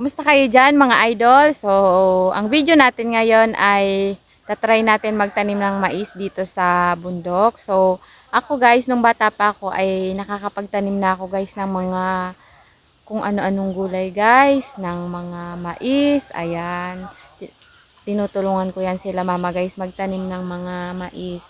Kumusta kayo dyan mga idol? So, ang video natin ngayon ay tatry natin magtanim ng mais dito sa bundok. So, ako guys, nung bata pa ako ay nakakapagtanim na ako guys ng mga kung ano-anong gulay guys, ng mga mais, ayan. Ti- Tinutulungan ko yan sila mama guys magtanim ng mga mais.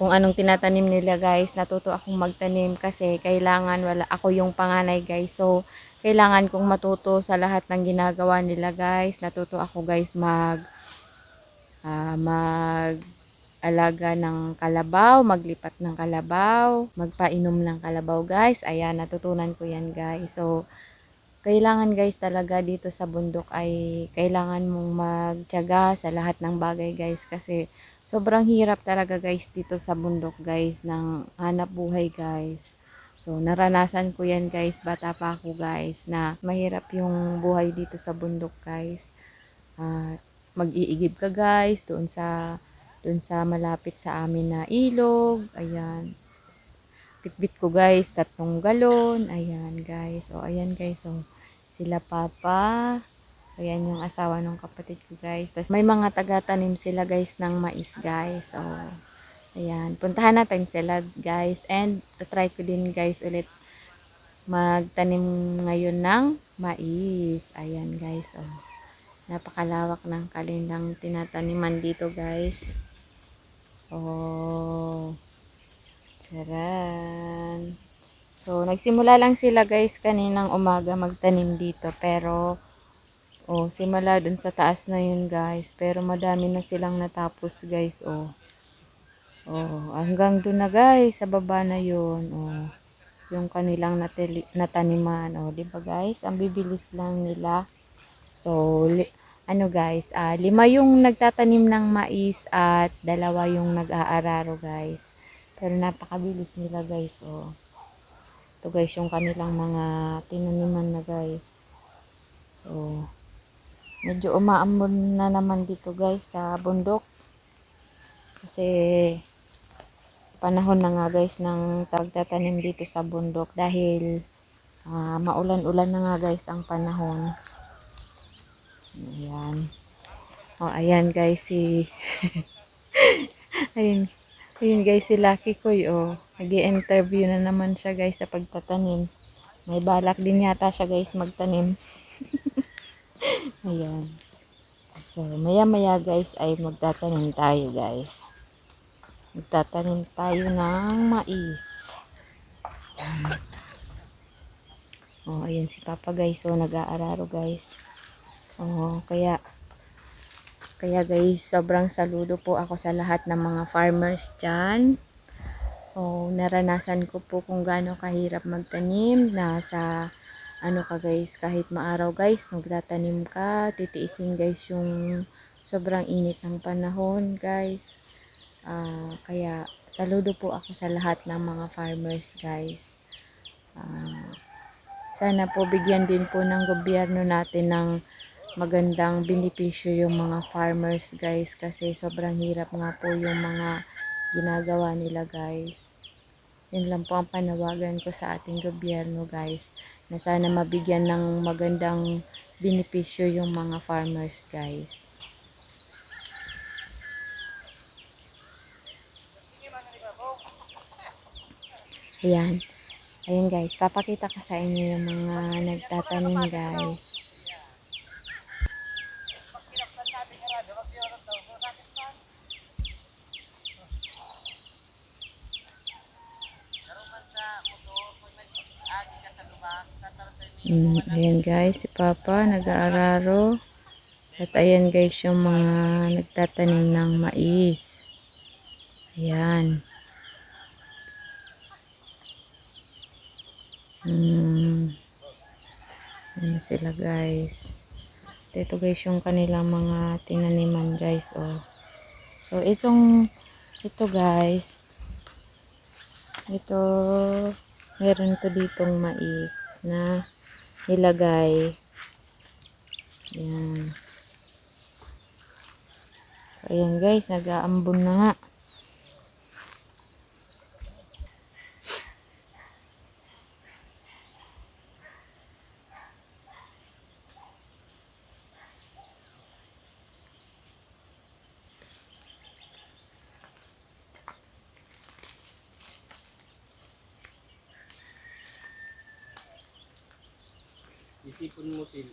Kung anong tinatanim nila guys, natuto akong magtanim kasi kailangan wala ako yung panganay guys. So, kailangan kong matuto sa lahat ng ginagawa nila guys. Natuto ako guys mag ah, mag alaga ng kalabaw, maglipat ng kalabaw, magpainom ng kalabaw guys. Ayan, natutunan ko yan guys. So, kailangan guys talaga dito sa bundok ay kailangan mong magtiyaga sa lahat ng bagay guys kasi sobrang hirap talaga guys dito sa bundok guys ng hanap buhay guys. So, naranasan ko yan guys, bata pa ako guys, na mahirap yung buhay dito sa bundok guys. At mag-iigib ka guys, doon sa, doon sa malapit sa amin na ilog, ayan. Bitbit ko guys, tatlong galon, ayan guys. O, ayan guys, so, sila papa, ayan yung asawa ng kapatid ko guys. Tapos may mga taga-tanim sila guys ng mais guys. O, Ayan, puntahan natin sila guys. And try ko din guys ulit magtanim ngayon ng mais. Ayan guys. Oh. Napakalawak ng kanilang tinataniman dito guys. Oh. Charan. So, nagsimula lang sila guys kaninang umaga magtanim dito. Pero, oh, simula dun sa taas na yun guys. Pero madami na silang natapos guys. Oh. Hanggang doon na guys, sa baba na 'yon. Oh. Yung kanilang natili, nataniman, oh, 'di ba guys? Ang bibilis lang nila. So, ano guys, ah, lima yung nagtatanim ng mais at dalawa yung nag-aararo guys. Pero napakabilis nila guys, oh. Ito guys, yung kanilang mga tinaniman na guys. Oh. Medyo umaambon na naman dito guys sa bundok. Kasi panahon na nga guys ng pagtatanim dito sa bundok dahil ah, maulan-ulan na nga guys ang panahon. Ayan. O, ayan guys si ayun, ayun guys si Lucky Koy o. nag interview na naman siya guys sa pagtatanim. May balak din yata siya guys magtanim. ayan. So, maya-maya guys ay magtatanim tayo guys magtatanim tayo ng mais. Oh, ayan si Papa guys. So, nag-aararo guys. Oh, kaya kaya guys, sobrang saludo po ako sa lahat ng mga farmers dyan. Oh, naranasan ko po kung gaano kahirap magtanim. Nasa ano ka guys, kahit maaraw guys, magtatanim ka, titiisin guys yung sobrang init ng panahon guys. Ah, kaya saludo po ako sa lahat ng mga farmers guys. Ah, sana po bigyan din po ng gobyerno natin ng magandang benepisyo yung mga farmers guys kasi sobrang hirap nga po yung mga ginagawa nila guys. Yun lang po ang panawagan ko sa ating gobyerno guys na sana mabigyan ng magandang benepisyo yung mga farmers guys. Ayan. Ayan guys, papakita ko sa inyo yung mga nagtatanim guys. Mm, ayan guys, si Papa nag-aararo. At ayan guys yung mga nagtatanim ng mais. Ayan. Mm. Ayan sila guys. Ito guys yung kanilang mga tinaniman guys. Oh. So itong ito guys. Ito meron to ditong mais na nilagay. Ayan. So, ayan guys, nag-aambon na nga. Isipon mo sil,